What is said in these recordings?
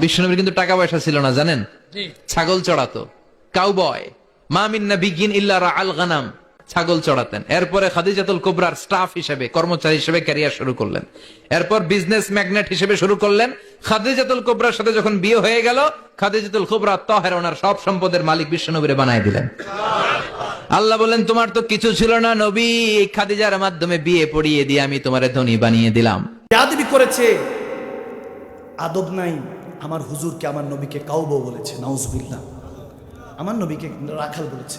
বিষ্ণুনবীর কিন্তু টাকা পয়সা ছিল না জানেন? ছাগল চড়াতো। কাউবয় বিগিন ইল্লা আল গানাম। ছাগল চড়াতেন। এরপরে খাদিজাতুল কুবরার স্টাফ হিসেবে কর্মচারী হিসেবে ক্যারিয়ার শুরু করলেন। এরপর বিজনেস ম্যাগনেট হিসেবে শুরু করলেন। খাদিজাতুল কুবরার সাথে যখন বিয়ে হয়ে গেল খাদিজাতুল কুবরা তহের ওনার সব সম্পদের মালিক বিশ্বনবীরে বানাই দিলেন। আল্লাহ বলেন তোমার তো কিছু ছিল না নবী এই খাদিজার মাধ্যমে বিয়ে পড়িয়ে দিয়ে আমি তোমারে ধনী বানিয়ে দিলাম। করেছে আদব নাই। আমার হুজুরকে আমার নবীকে কাউবো বলেছে, নাউজবিল্লাহ। আমার নবীকে রাখাল বলেছে।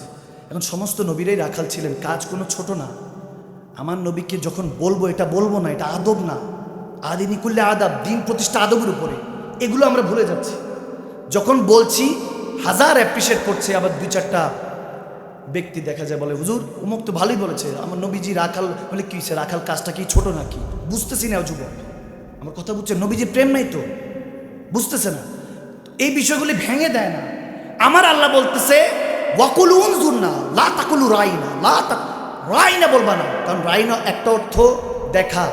এখন সমস্ত নবীরাই রাখাল ছিলেন, কাজ কোনো ছোট না। আমার নবীকে যখন বলব, এটা বলব না, এটা আদব না। আদিনী করলে আদাব, দিন প্রতিষ্ঠা আদবের উপরে। এগুলো আমরা ভুলে যাচ্ছি। যখন বলছি, হাজার অ্যাপ্রিসিয়েট করছে, আবার দুই চারটা ব্যক্তি দেখা যায় বলে, হুজুর অমুক তো ভালোই বলেছে। আমার নবীজি রাখাল বলে কি রাখাল কাজটা কি ছোট নাকি? বুঝতেছি না যুবক। আমার কথা বুঝছে নবীজি প্রেম নাই তো? বুঝতেছে না। এই বিষয়গুলি ভেঙে দেয় না। আমার আল্লাহ বলতেছে রাইনা বলবা না, কারণ রাইনা একটা অর্থ দেখা।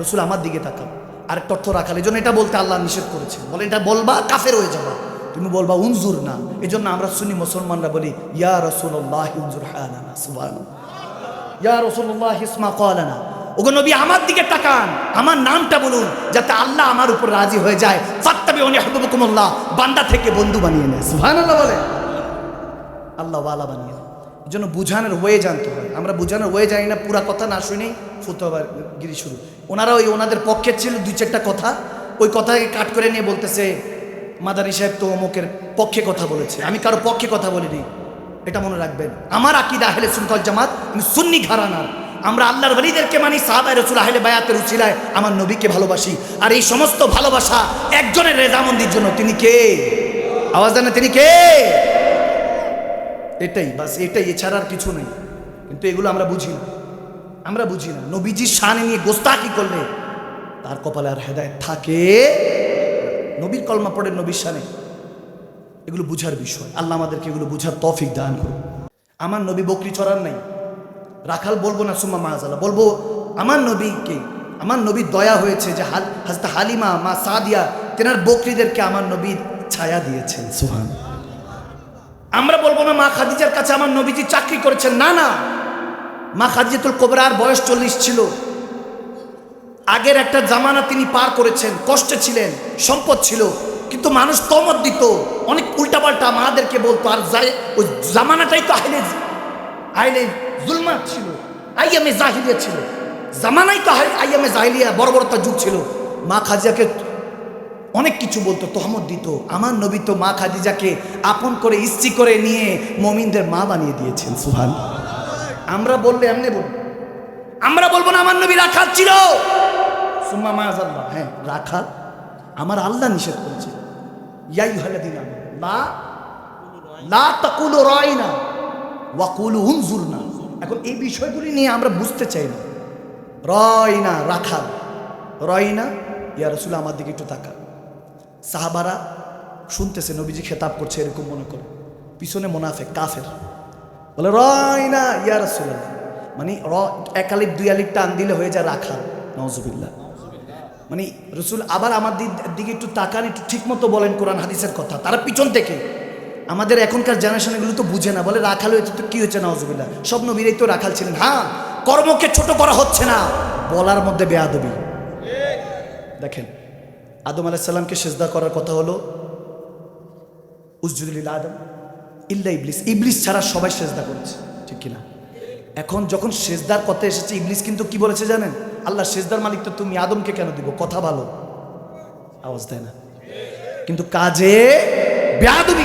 রসুল আমার দিকে তাকাও আরেকটা অর্থ রাখাল। এই জন্য এটা বলতে আল্লাহ নিষেধ করেছে বলে এটা বলবা কাফের হয়ে যাবা। তুমি বলবা, উনজুর না। এই জন্য আমরা শুনি মুসলমানরা বলি, ইয়া সুবাহ ইয়া রসুল্লাহ ইসমা কলানা ওগো নবী আমার দিকে তাকান। আমার নামটা বলুন, যাতে আল্লাহ আমার উপর রাজি হয়ে যায়। ফাত্তাবি অনি হবকুমুল্লাহ বান্দা থেকে বন্ধু বানিয়ে নেয়। সুবহানাল্লাহ বলে। আল্লাহ ওয়ালা বানিয়ে নেয় এই জন্য বুঝানোর ওয়ে জানতে হয়। আমরা বুঝানোর ওয়ে জানি না পুরা কথা না শুনেই ফুতবার গিরি শুরু। ওনারা ওই ওনাদের পক্ষে ছিল দুই চারটা কথা। ওই কথাকে কাট করে নিয়ে বলতেছে মাদারি সাহেব তো অমুকের পক্ষে কথা বলেছে। আমি কারও পক্ষে কথা বলিনি। এটা মনে রাখবেন। আমার আকিদা আহলে সুনকল জামাত আমি সুন্নি ঘরানার। আমরা আল্লাহর বলিদেরকে মানি, সাহাবায় রসুল আহলে বায়াতের উচিলায় আমার নবীকে ভালোবাসি। আর এই সমস্ত ভালোবাসা একজনের রেজামন্দির জন্য তিনি কে? আওয়াজ দেন তিনি কে? এটাই, বাস এটাই, এছাড়া আর কিছু নেই। কিন্তু এগুলো আমরা বুঝি না। আমরা বুঝি না। নবীজির শানে নিয়ে গোস্তাকি করলে? তার কপালে আর হেদায়ত থাকে নবীর কলমা পড়ে নবীর শানে। এগুলো বুঝার বিষয়। আল্লাহ আমাদেরকে এগুলো বুঝার তফিক দান করুন। আমার নবী বকরি চড়ার নাই। রাখাল বলব না, সুম্মা মাহাজালা, বলব আমার নবীকে, আমার নবীর দয়া হয়েছে যে হাল হাজতা হালিমা, মা সাদিয়া, তেনার বকরিদেরকে আমার নবীর ছায়া দিয়েছেন সুহান আমরা বলব না, মা খাদিজার কাছে আমার নবীজি চাকরি করেছেন, না না। মা খাদিজাতুল কোবরার বয়স চল্লিশ ছিল। আগের একটা জামানা তিনি পার করেছেন, কষ্টে ছিলেন, সম্পদ ছিল, কিন্তু মানুষ তমত দিত, অনেক উল্টাপাল্টা মাদেরকে বলতো, আর যাই ওই জামানাটাই তো আইলে আইলে জুলমাত ছিল, আইয়ামে জাহিলিয়া ছিল। জামানাই তো আই- আইয়ামে জাহিলিয়া বড় বড় তার যুগ ছিল। মা খাজিয়াকে অনেক কিছু বলতো, তহমত দিত। আমার নবী তো মা খাদিজাকে আপন করে ইস্ত্রি করে নিয়ে মমিনদের মা বানিয়ে দিয়েছেন, সুহান। আমরা বললে এমনি বলব আমরা বলব না আমার নবী রাখাল ছিল। সুম্মা মায়াজাল্লাহ হ্যাঁ রাখাল আমার আল্লাহ নিষেধ করেছে। ইয়াই হলে হালাদিন লা লা তাকুলু রাইনা ওয়াকুলু উনজুরনা। এখন এই বিষয়গুলি নিয়ে আমরা বুঝতে চাই না। রয়না রাখাল। রয়না, ইয়া রসুল আমার দিকে একটু তাকা সাহাবারা শুনতেছে, নবীজি খেতাব করছে এরকম মনে করে। পিছনে মোনাফেক, কাফের। বলে, রয়না, ইয়া রসুল মানে র, এক আলিফ, দুই আলিফ টান দিলে হয়ে যায় রাখাল। নজুবিল্লা মানে রসুল আবার আমার দি- দিকে একটু তাকান, একটু ঠিক মতো বলেন কোরআন, হাদিসের কথা। তারা পিছন থেকে। আমাদের এখনকার জেনারেশন এগুলো তো বুঝে না। বলে, রাখাল হয়েছে তো কি হয়েছে? নজুবিল্লা সব নবীরাই তো রাখাল ছিলেন। হ্যাঁ কর্মকে ছোট করা হচ্ছে না। বলার মধ্যে বেয়াদবি। দেখেন, আদম আলাইসাল্লামকে সেজদা করার কথা হলো উজুদুল্লাহ আদম ইল্লা ইবলিস। ইবলিস ছাড়া সবাই সেজদা করেছে, ঠিক কিনা? এখন যখন সেজদার কথা এসেছে, ইবলিস কিন্তু কি বলেছে জানেন? আল্লাহ সেজদার মালিক তো তুমি, আদমকে কেন দিব? কথা ভালো। আওয়াজ দেয় না। কিন্তু কাজে বেয়াদবি